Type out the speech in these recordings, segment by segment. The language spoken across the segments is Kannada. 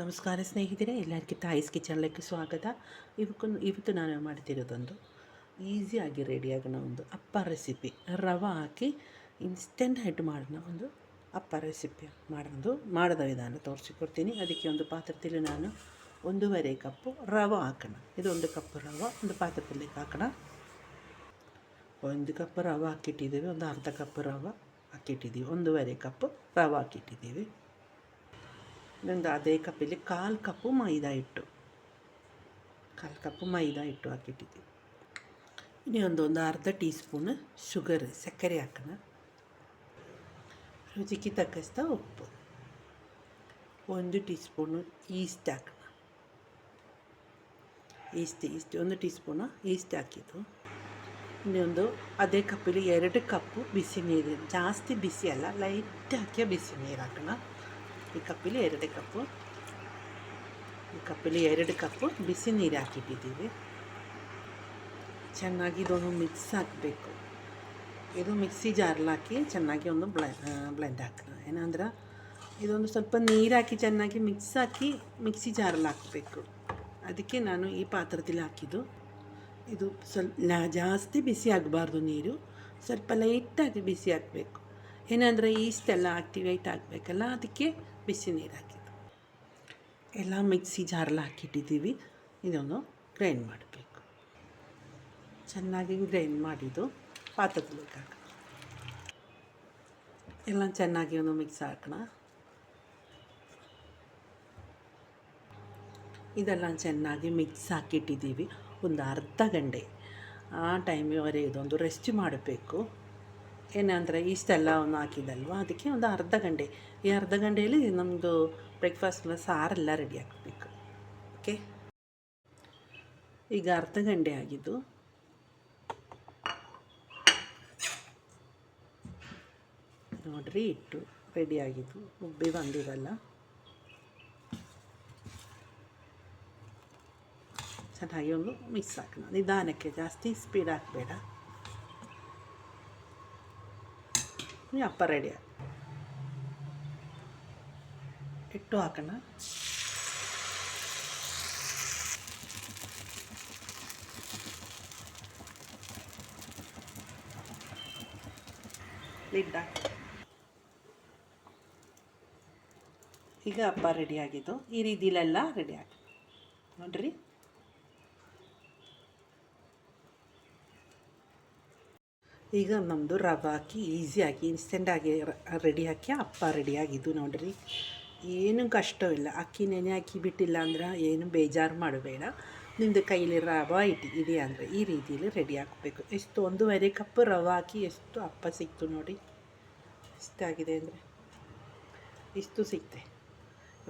ನಮಸ್ಕಾರ ಸ್ನೇಹಿತರೆ, ಎಲ್ಲರಿಗೂ ತಾಯಿಸ್ ಕಿಚನ್ಲಕ್ಕೆ ಸ್ವಾಗತ. ಇವಕ್ಕೂ ಇವತ್ತು ನಾನು ಮಾಡ್ತಿರೋದೊಂದು ಈಸಿಯಾಗಿ ರೆಡಿಯಾಗೋಣ ಒಂದು ಅಪ್ಪ ರೆಸಿಪಿ ರವೆ ಹಾಕಿ ಇನ್ಸ್ಟೆಂಟ್ ಹೆಡ್ ಮಾಡೋಣ, ಒಂದು ಅಪ್ಪ ರೆಸಿಪಿ ಮಾಡೋದು ಮಾಡಿದ ವಿಧಾನ ತೋರಿಸಿಕೊಡ್ತೀನಿ. ಅದಕ್ಕೆ ಒಂದು ಪಾತ್ರದಲ್ಲಿ ನಾನು ಒಂದೂವರೆ ಕಪ್ಪು ರವೆ ಹಾಕೋಣ. ಇದು ಒಂದು ಕಪ್ ರವೆ, ಒಂದು ಪಾತ್ರದಲ್ಲಿ ಹಾಕೋಣ. ಒಂದು ಕಪ್ ರವೆ ಹಾಕಿಟ್ಟಿದ್ದೀವಿ, ಒಂದು ಅರ್ಧ ಕಪ್ ರವೆ ಹಾಕಿಟ್ಟಿದ್ದೀವಿ, ಒಂದೂವರೆ ಕಪ್ ರವೆ ಹಾಕಿಟ್ಟಿದ್ದೀವಿ. ಇನ್ನೊಂದು ಅದೇ ಕಪ್ಪಲ್ಲಿ ಕಾಲು ಕಪ್ಪು ಮೈದಾ ಹಿಟ್ಟು ಕಾಲು ಕಪ್ಪು ಮೈದಾ ಹಿಟ್ಟು ಹಾಕಿಟ್ಟಿದ್ದೀವಿ ಇನ್ನೊಂದು ಒಂದು ಅರ್ಧ ಟೀ ಸ್ಪೂನ್ ಶುಗರ್ ಸಕ್ಕರೆ ಹಾಕೋಣ ರುಚಿಗೆ ತಕ್ಕಷ್ಟ ಉಪ್ಪು ಒಂದು ಟೀ ಸ್ಪೂನು ಈಸ್ಟ್ ಹಾಕೋಣ ಈಸ್ಟ್ ಈಸ್ಟ್ ಒಂದು ಟೀ ಸ್ಪೂನು ಈಸ್ಟ್ ಹಾಕಿದ್ದು ಇನ್ನೊಂದು ಅದೇ ಕಪ್ಪಲ್ಲಿ ಎರಡು ಕಪ್ಪು ಬಿಸಿ ನೀರು ಜಾಸ್ತಿ ಬಿಸಿ ಅಲ್ಲ ಲೈಟ್ ಹಾಕಿ ಬಿಸಿ ನೀರು ಹಾಕೋಣ ಈ ಕಪ್ಪಲ್ಲಿ ಎರಡು ಕಪ್ಪು ಈ ಕಪ್ಪಲ್ಲಿ ಎರಡು ಕಪ್ಪು ಬಿಸಿ ನೀರು ಹಾಕಿಟ್ಟಿದ್ದೀವಿ ಚೆನ್ನಾಗಿ ಇದೊಂದು ಮಿಕ್ಸ್ ಹಾಕಬೇಕು ಇದು ಮಿಕ್ಸಿ ಜಾರಲ್ಲಿ ಹಾಕಿ ಚೆನ್ನಾಗಿ ಒಂದು ಬ್ಲೆ ಬ್ಲೆಂಡ್ ಹಾಕೋಣ ಏನಂದ್ರೆ ಇದೊಂದು ಸ್ವಲ್ಪ ನೀರು ಹಾಕಿ ಚೆನ್ನಾಗಿ ಮಿಕ್ಸ್ ಹಾಕಿ ಮಿಕ್ಸಿ ಜಾರಲ್ಲಿ ಹಾಕಬೇಕು ಅದಕ್ಕೆ ನಾನು ಈ ಪಾತ್ರದಲ್ಲಿ ಹಾಕಿದ್ದು ಇದು ಸ್ವಲ್ಪ ಜಾಸ್ತಿ ಬಿಸಿ ಆಗಬಾರ್ದು ನೀರು ಸ್ವಲ್ಪ ಲೈಟಾಗಿ ಬಿಸಿ ಹಾಕಬೇಕು ಏನಂದರೆ ಈಸ್ಟೆಲ್ಲ ಆಕ್ಟಿವೇಟ್ ಆಗಬೇಕಲ್ಲ ಅದಕ್ಕೆ ಬಿಸಿ ನೀರು ಹಾಕಿದ್ದು. ಎಲ್ಲ ಮಿಕ್ಸಿ ಜಾರಲ್ಲಿ ಹಾಕಿಟ್ಟಿದ್ದೀವಿ. ಇದನ್ನು ಗ್ರೈಂಡ್ ಮಾಡಬೇಕು. ಚೆನ್ನಾಗಿ ಗ್ರೈಂಡ್ ಮಾಡಿದ್ದು ಪಾತ್ರದಲ್ಲಿ ಹಾಕೋಣ ಎಲ್ಲ ಚೆನ್ನಾಗಿ ಒಂದು ಮಿಕ್ಸ್ ಹಾಕೋಣ. ಇದೆಲ್ಲ ಚೆನ್ನಾಗಿ ಮಿಕ್ಸ್ ಹಾಕಿಟ್ಟಿದ್ದೀವಿ. ಒಂದು ಅರ್ಧ ಗಂಟೆ ಆ ಟೈಮ್ವರೆಗೆ ಇದೊಂದು ರೆಸ್ಟ್ ಮಾಡಬೇಕು. ಏನಂದರೆ ಇಷ್ಟೆಲ್ಲ ಒಂದು ಹಾಕಿದಲ್ವ ಅದಕ್ಕೆ ಒಂದು ಅರ್ಧ ಗಂಟೆ. ಈ ಅರ್ಧ ಗಂಟೆಯಲ್ಲಿ ನಮ್ಮದು ಬ್ರೇಕ್ಫಾಸ್ಟ್ ಸಾರೆಲ್ಲ ರೆಡಿ ಆಗಬೇಕು. ಓಕೆ ಈಗ ಅರ್ಧ ಗಂಟೆ ಆಗಿದ್ದು. ನೋಡ್ರಿ ಇಟ್ಟು ರೆಡಿ ಆಗಿದ್ದು. ಉಬ್ಬಿ ಬಂದಿರಲ್ಲ ಚೆನ್ನಾಗಿ ಒಂದು ಮಿಕ್ಸ್ ಹಾಕೋಣ ನಿಧಾನಕ್ಕೆ ಜಾಸ್ತಿ ಸ್ಪೀಡ್ ಹಾಕಬೇಡ. ಅಪ್ಪ ರೆಡಿ ಇಟ್ಟು ಹಾಕೋಣ ಲಿಡ್ ಈಗ ಹಬ್ಬ ರೆಡಿ ಆಗಿದ್ದು ಈ ರೀತಿಲೆಲ್ಲ ರೆಡಿ ಆಗಿ ನೋಡ್ರಿ ಈಗ ನಮ್ಮದು ರವೆ ಹಾಕಿ ಈಸಿಯಾಗಿ ಇನ್ಸ್ಟೆಂಟಾಗಿ ರೆಡಿ ಹಾಕಿ ಅಪ್ಪ ರೆಡಿ ಆಗಿದ್ದು ನೋಡ್ರಿ. ಏನು ಕಷ್ಟವಿಲ್ಲ. ಅಕ್ಕಿ ನೆನೆ ಹಾಕಿ ಬಿಟ್ಟಿಲ್ಲ ಅಂದ್ರೆ ಏನು ಬೇಜಾರು ಮಾಡಬೇಡ. ನಿಮ್ಮದು ಕೈಲಿ ರವೆ ಇಟ್ಟು ಇದೆ ಅಂದರೆ ಈ ರೀತಿಯಲ್ಲಿ ರೆಡಿ ಹಾಕಬೇಕು. ಎಷ್ಟು, ಒಂದೂವರೆ ಕಪ್ ರವೆ ಹಾಕಿ ಎಷ್ಟು ಅಪ್ಪ ಸಿಕ್ತು ನೋಡಿ. ಇಷ್ಟಾಗಿದೆ ಅಂದರೆ? ಇಷ್ಟು ಸಿಕ್ತೆ.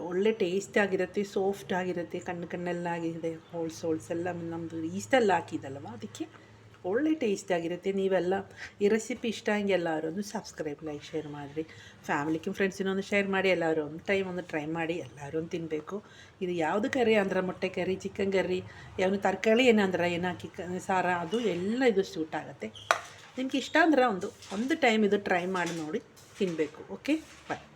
ಒಳ್ಳೆ ಟೇಸ್ಟ್ ಆಗಿರುತ್ತೆ ಸಾಫ್ಟ್ ಆಗಿರುತ್ತೆ, ಕಣ್ಣು ಕಣ್ಣೆಲ್ಲ ಆಗಿದೆ ಹೋಲ್ಸ್ ಎಲ್ಲ ನಮ್ಮದು ಈಸ್ಟೆಲ್ಲ ಹಾಕಿದಲ್ವ ಅದಕ್ಕೆ ಒಳ್ಳೆ ಟೇಸ್ಟಾಗಿರುತ್ತೆ ನೀವೆಲ್ಲ ಈ ರೆಸಿಪಿ ಇಷ್ಟ ಹಂಗೆ ಎಲ್ಲರೂ ಸಬ್ಸ್ಕ್ರೈಬ್ ಲೈಕ್ ಶೇರ್ ಮಾಡಿರಿ. ಫ್ಯಾಮಿಲಿಗೆ ಫ್ರೆಂಡ್ಸಿನೊಂದು ಶೇರ್ ಮಾಡಿ, ಎಲ್ಲರೂ ಒಂದು ಟೈಮ್ ಒಂದು ಟ್ರೈ ಮಾಡಿ, ಎಲ್ಲರೂ ತಿನ್ನಬೇಕು ಇದು ಯಾವುದು ಕರಿ ಅಂದ್ರೆ ಮೊಟ್ಟೆ ಕರಿ ಚಿಕನ್ ಕರಿ ಯಾವುದು ತರಕಾರಿ ಏನಂದ್ರೆ ಏನು ಹಾಕಿ ಸಾರ, ಅದು ಎಲ್ಲ ಇದು ಸೂಟ್ ಆಗುತ್ತೆ. ನಿಮ್ಗೆ ಇಷ್ಟ ಅಂದ್ರೆ ಒಂದು ಒಂದು ಟೈಮ್ ಇದು ಟ್ರೈ ಮಾಡಿ ನೋಡಿ ತಿನ್ನಬೇಕು ಓಕೆ ಬಾಯ್